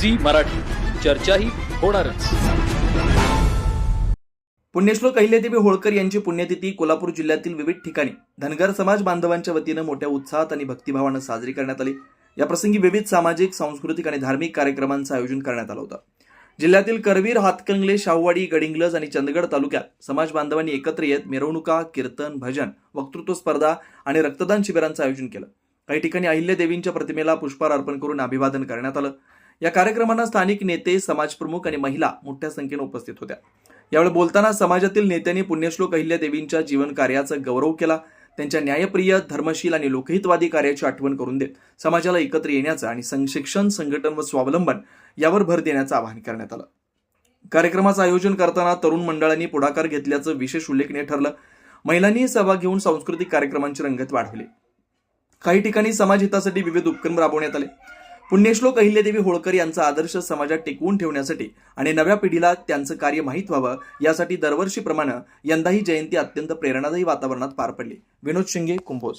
Zee Marathi. चर्चाही होणारच. पुण्यश्लोक अहिल्यादेवी होळकर यांची पुण्यतिथी कोल्हापूर जिल्ह्यातील विविध ठिकाणी. धनगर समाज बांधवांच्या वतीनं मोठ्या उत्साहात आणि भक्तिभावानं साजरी करण्यात आली. या प्रसंगी विविध सामाजिक सांस्कृतिक आणि धार्मिक कार्यक्रमांचं आयोजन करण्यात आलं होतं. जिल्ह्यातील करवीर हातकंगले शाहूवाडी गडिंग्लज आणि चंदगड तालुक्यात समाज बांधवांनी एकत्र येत मिरवणुका कीर्तन भजन वक्तृत्व स्पर्धा आणि रक्तदान शिबिरांचं आयोजन केलं. काही ठिकाणी अहिल्यादेवींच्या प्रतिमेला पुष्पहार अर्पण करून अभिवादन करण्यात आलं. या कार्यक्रमांना स्थानिक नेते समाजप्रमुख आणि महिला मोठ्या संख्येनं उपस्थित होत्या. यावेळी बोलताना समाजातील नेत्यांनी पुण्यश्लोक अहिल्यादेवींच्या जीवन कार्याचा गौरव केला. त्यांच्या न्यायप्रिय धर्मशील आणि लोकहितवादी कार्याची आठवण करून देत समाजाला एकत्र येण्याचं आणि संशिक्षण संघटन व स्वावलंबन यावर भर देण्याचं आवाहन करण्यात आलं. कार्यक्रमाचं आयोजन करताना तरुण मंडळांनी पुढाकार घेतल्याचं विशेष उल्लेखनीय ठरलं. महिलांनी सहभाग घेऊन सांस्कृतिक कार्यक्रमांची रंगत वाढवली. काही ठिकाणी समाज हितासाठी विविध उपक्रम राबवण्यात आले. पुण्यश्लोक अहिल्यादेवी होळकर यांचा आदर्श समाजात टिकवून ठेवण्यासाठी आणि नव्या पिढीला त्यांचं कार्य माहीत व्हावं यासाठी दरवर्षीप्रमाणे यंदाही जयंती अत्यंत प्रेरणादायी वातावरणात पार पडली. विनोद शिंगे कुंभोज.